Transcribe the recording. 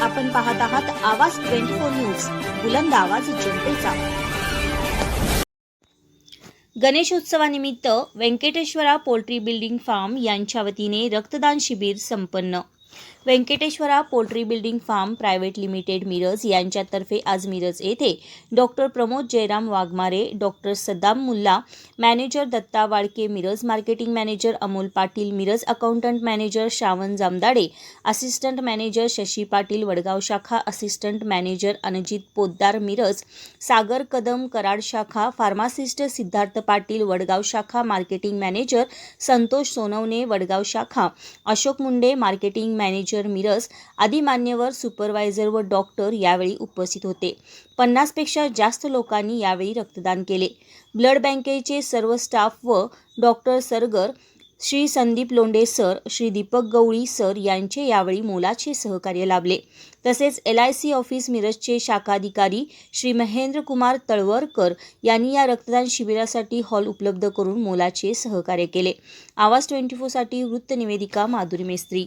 आपण पाहत आहात आवाज ट्वेंटी फोर न्यूज बुलंद आवाज जनतेचा. गणेशोत्सवानिमित्त व्यंकटेश्वरा पोल्ट्री बिल्डिंग फार्म यांच्या वतीने रक्तदान शिबिर संपन्न. Venkateshwara poultry breeding farm private limited Miraj यांच्यातर्फे आज मिरज येथे doctor Pramod Jayram Waghmare doctor Saddam Mulla manager Datta Wadke Miraj marketing manager Amol Patil Miraj accountant manager Shravan Jamdade assistant manager Shashi Patil Vadgaon शाखा assistant manager Anjit Poddar Miraj Sagar Kadam Karad शाखा pharmacist Siddharth Patil Vadgaon शाखा marketing manager Santosh Sonawane Vadgaon शाखा Ashok Munde marketing manager Miraj आदी मान्यवर supervisor व doctor यावेळी उपस्थित होते. पन्नासपेक्षा जास्त लोकांनी यावेळी रक्तदान केले. ब्लड बँकेचे सर्व स्टाफ व doctor Sargar Shri Sandeep Londe sir Shri Deepak Gawali sir यांचे यावेळी मोलाचे सहकार्य लाभले. तसेच एल आय सी ऑफिस मिरजचे शाखाधिकारी श्री महेंद्र कुमार तळवरकर यांनी या रक्तदान शिबिरासाठी हॉल उपलब्ध करून मोलाचे सहकार्य केले. आवाज ट्वेंटी फोरसाठी वृत्तनिवेदिका माधुरी मेस्त्री.